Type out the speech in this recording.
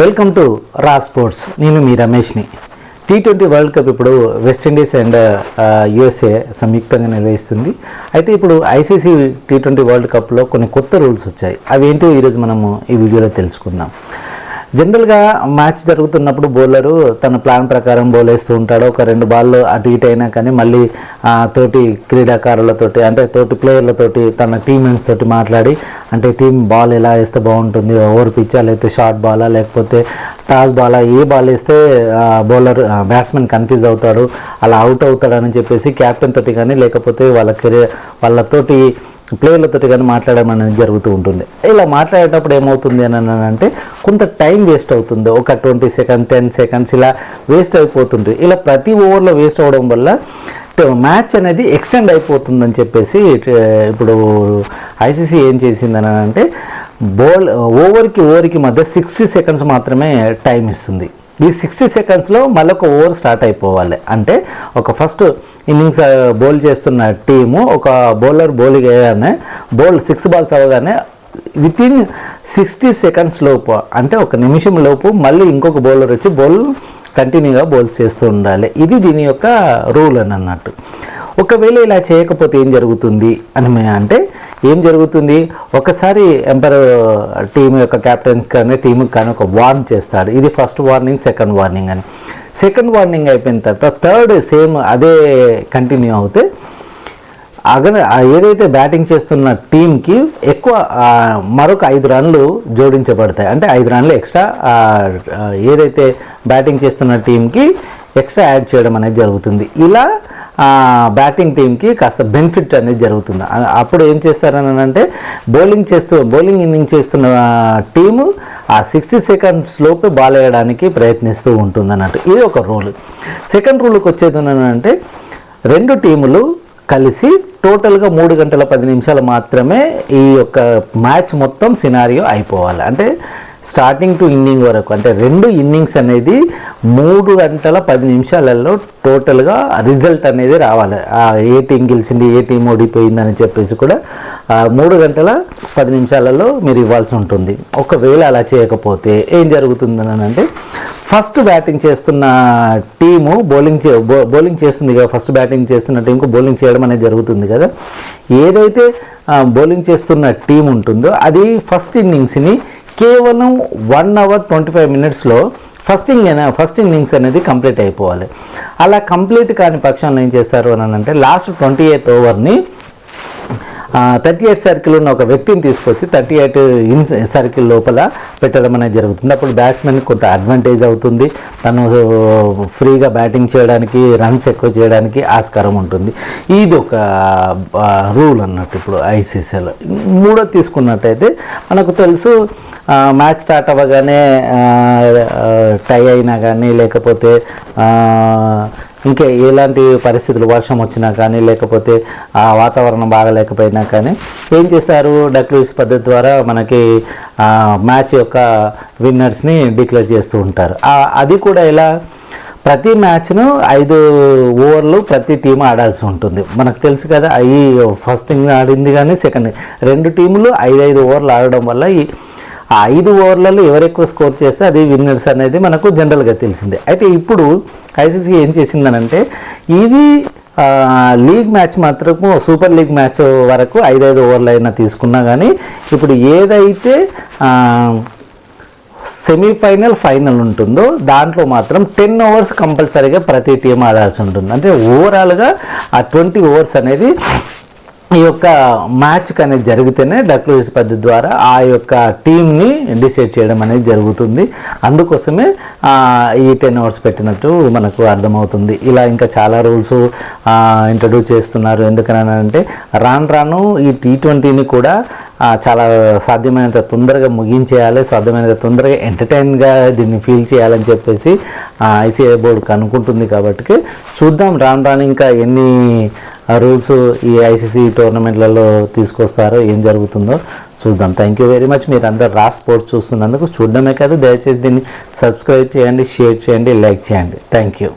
Welcome to రా sports నేను మీ రమేష్ని. టీ ట్వంటీ వరల్డ్ కప్ ఇప్పుడు వెస్టిండీస్ అండ్ యుఎస్ఏ సంయుక్తంగా నిర్వహిస్తుంది. అయితే ఇప్పుడు ఐసీసీ టీ ట్వంటీ వరల్డ్ కప్లో కొన్ని కొత్త రూల్స్ వచ్చాయి. అవి ఏంటో ఈరోజు మనము ఈ వీడియోలో తెలుసుకుందాం. జనరల్గా మ్యాచ్ జరుగుతున్నప్పుడు బౌలరు తన ప్లాన్ ప్రకారం బౌల్ వేస్తూ ఉంటాడు. ఒక రెండు బాళ్ళు అటు ఇటు అయినా కానీ మళ్ళీ తోటి క్రీడాకారులతోటి అంటే తోటి ప్లేయర్లతోటి తన టీమ్మేట్స్ తోటి మాట్లాడి అంటే టీం బాల్ ఎలా వేస్తే బాగుంటుంది? ఓవర్ పిచ్చా లేకపోతే షార్ట్ బాలా లేకపోతే టాస్ బాలా ఏ బాల్ వేస్తే బౌలర్ బ్యాట్స్మెన్ కన్ఫ్యూజ్ అవుతాడు? అలా అవుట్ అవుతాడని చెప్పేసి కెప్టెన్ తోటి కానీ లేకపోతే వాళ్ళ కెరీర్ వాళ్ళతోటి ప్లేయర్లతో కానీ మాట్లాడడం అనేది జరుగుతూ ఉంటుంది. ఇలా మాట్లాడేటప్పుడు ఏమవుతుంది అని అంటే కొంత టైం వేస్ట్ అవుతుంది. ఒక ట్వంటీ సెకండ్ టెన్ సెకండ్స్ ఇలా వేస్ట్ అయిపోతుంది. ఇలా ప్రతి ఓవర్లో వేస్ట్ అవ్వడం వల్ల మ్యాచ్ అనేది ఎక్స్టెండ్ అయిపోతుందని చెప్పేసి ఇప్పుడు ఐసీసీ ఏం చేసిందని అంటే బౌల్ ఓవర్కి ఓవర్కి మధ్య సిక్స్టీ సెకండ్స్ మాత్రమే టైం ఇస్తుంది. ఈ సిక్స్టీ సెకండ్స్లో మళ్ళీ ఒక ఓవర్ స్టార్ట్ అయిపోవాలి. అంటే ఒక ఫస్ట్ ఇన్నింగ్స్ బౌల్ చేస్తున్న టీము ఒక బౌలర్ బౌలింగ్ వేయగానే బౌల్ సిక్స్ బాల్స్ అవ్వగానే విత్ ఇన్ సిక్స్టీ సెకండ్స్ లోపు అంటే ఒక నిమిషం లోపు మళ్ళీ ఇంకొక బౌలర్ వచ్చి బౌల్ కంటిన్యూగా బౌల్స్ చేస్తూ ఉండాలి. ఇది దీని యొక్క రూల్ అని అన్నట్టు. ఒకవేళ ఇలా చేయకపోతే ఏం జరుగుతుంది అని అంటే ఏం జరుగుతుంది? ఒకసారి ఎంపైర్ టీం uh, యొక్క కెప్టెన్ కానీ టీంకి కానీ ఒక వార్న్ చేస్తాడు. ఇది ఫస్ట్ వార్నింగ్ సెకండ్ వార్నింగ్ అని. సెకండ్ వార్నింగ్ అయిపోయిన తర్వాత థర్డ్ సేమ్ అదే కంటిన్యూ అవుతే అగన ఏదైతే బ్యాటింగ్ చేస్తున్న టీంకి ఎక్కువ మరొక ఐదు రన్లు జోడించబడతాయి. అంటే ఐదు రన్లు ఎక్స్ట్రా ఏదైతే బ్యాటింగ్ చేస్తున్న టీంకి ఎక్స్ట్రా యాడ్ చేయడం అనేది జరుగుతుంది. ఇలా బ్యాటింగ్ టీంకి కాస్త బెనిఫిట్ అనేది జరుగుతుంది. అప్పుడు ఏం చేస్తారని అంటే బౌలింగ్ చేస్తూ బౌలింగ్ ఇన్నింగ్ చేస్తున్న టీము ఆ సిక్స్టీ సెకండ్స్ లోపే బాల్ వేయడానికి ప్రయత్నిస్తూ ఉంటుంది అన్నట్టు ఇది ఒక రూల్. సెకండ్ రూల్కి వచ్చేది అంటే రెండు టీములు కలిసి టోటల్గా మూడు గంటల పది నిమిషాలు మాత్రమే ఈ యొక్క మ్యాచ్ మొత్తం సినారియో అయిపోవాలి. అంటే స్టార్టింగ్ టు ఇన్నింగ్ వరకు అంటే రెండు ఇన్నింగ్స్ అనేది మూడు గంటల పది నిమిషాలలో టోటల్గా రిజల్ట్ అనేది రావాలి. ఆ ఏ టీం గెలిచింది ఏ టీం ఓడిపోయిందని చెప్పేసి కూడా మూడు గంటల పది నిమిషాలలో మీరు ఇవ్వాల్సి ఉంటుంది. ఒకవేళ అలా చేయకపోతే ఏం జరుగుతుందని అంటే ఫస్ట్ బ్యాటింగ్ చేస్తున్న టీము బౌలింగ్ చే బౌలింగ్ చేస్తుంది కదా ఫస్ట్ బ్యాటింగ్ చేస్తున్న టీంకు బౌలింగ్ చేయడం అనేది జరుగుతుంది కదా. ఏదైతే బౌలింగ్ చేస్తున్న టీం ఉంటుందో అది ఫస్ట్ ఇన్నింగ్స్ని కేవలం వన్ అవర్ ట్వంటీ ఫైవ్ మినిట్స్లో ఫస్ట్ ఇన్నింగ్ ఫస్ట్ ఇన్నింగ్స్ అనేది కంప్లీట్ అయిపోవాలి. అలా కంప్లీట్ కాని పక్షంలో ఏం చేస్తారు అని అంటే లాస్ట్ ట్వంటీ ఎయిత్ ఓవర్ని థర్టీ ఎయిట్ సర్కిల్ ఉన్న ఒక వ్యక్తిని తీసుకొచ్చి థర్టీ ఎయిట్ ఇన్ సర్కిల్ లోపల పెట్టడం అనేది జరుగుతుంది. అప్పుడు బ్యాట్స్మెన్ కొంత అడ్వాంటేజ్ అవుతుంది. తను ఫ్రీగా బ్యాటింగ్ చేయడానికి రన్స్ ఎక్కువ చేయడానికి ఆస్కారం ఉంటుంది. ఇది ఒక రూల్ అన్నట్టు ఇప్పుడు ఐసీసీలో మూడో తీసుకున్నట్టయితే మనకు తెలుసు మ్యాచ్ స్టార్ట్ అవ్వగానే టై అయినా కానీ లేకపోతే ఇంకా ఎలాంటి పరిస్థితులు వర్షం వచ్చినా కానీ లేకపోతే ఆ వాతావరణం బాగలేకపోయినా కానీ ఏం చేశారు? డక్లూస్ పద్ధతి ద్వారా మనకి మ్యాచ్ యొక్క విన్నర్స్ని డిక్లేర్ చేస్తూ ఉంటారు. అది కూడా ఎలా? ప్రతి మ్యాచ్ను ఐదు ఓవర్లు ప్రతి టీం ఆడాల్సి ఉంటుంది. మనకు తెలుసు కదా ఈ ఫస్ట్ ఇన్నింగ్ ఆడింది కానీ సెకండ్ రెండు టీములు ఐదు ఐదు ఓవర్లు ఆడడం వల్ల ఈ ఆ ఐదు ఓవర్లలో ఎవరు ఎక్కువ స్కోర్ చేస్తే అది విన్నర్స్ అనేది మనకు జనరల్గా తెలిసిందే. అయితే ఇప్పుడు ఐసీసీ ఏం చేసిందనంటే ఇది లీగ్ మ్యాచ్ మాత్రము సూపర్ లీగ్ మ్యాచ్ వరకు ఐదైదు ఓవర్లు అయినా తీసుకున్నా కానీ ఇప్పుడు ఏదైతే సెమీఫైనల్ ఫైనల్ ఉంటుందో దాంట్లో మాత్రం టెన్ ఓవర్స్ కంపల్సరీగా ప్రతి టీం ఆడాల్సి ఉంటుంది. అంటే ఓవరాల్గా ఆ ట్వంటీ ఓవర్స్ అనేది ఈ యొక్క మ్యాచ్కి అనేది జరిగితేనే డక్లూస్ పద్ధతి ద్వారా ఆ యొక్క టీంని డిసైడ్ చేయడం అనేది జరుగుతుంది. అందుకోసమే ఈ టెన్ అవర్స్ పెట్టినట్టు మనకు అర్థమవుతుంది. ఇలా ఇంకా చాలా రూల్స్ ఇంట్రడ్యూస్ చేస్తున్నారు. ఎందుకనంటే రాను రాను ఈ టీ ట్వంటీని కూడా చాలా సాధ్యమైనంత తొందరగా ముగించేయాలి సాధ్యమైనంత తొందరగా ఎంటర్టైన్గా దీన్ని ఫీల్ చేయాలని చెప్పేసి ఐసీఐ బోర్డుకి అనుకుంటుంది కాబట్టి చూద్దాం రాను రాను ఇంకా ఎన్ని రూల్స్ ఈ ఐసీసీ టోర్నమెంట్లలో తీసుకొస్తారో ఏం జరుగుతుందో చూద్దాం. థ్యాంక్ యూ వెరీ మచ్ మీరు అందరు రా స్పోర్ట్స్ చూస్తున్నందుకు చూడడమే కాదు దయచేసి దీన్ని సబ్స్క్రైబ్ చేయండి షేర్ చేయండి లైక్ చేయండి. Thank you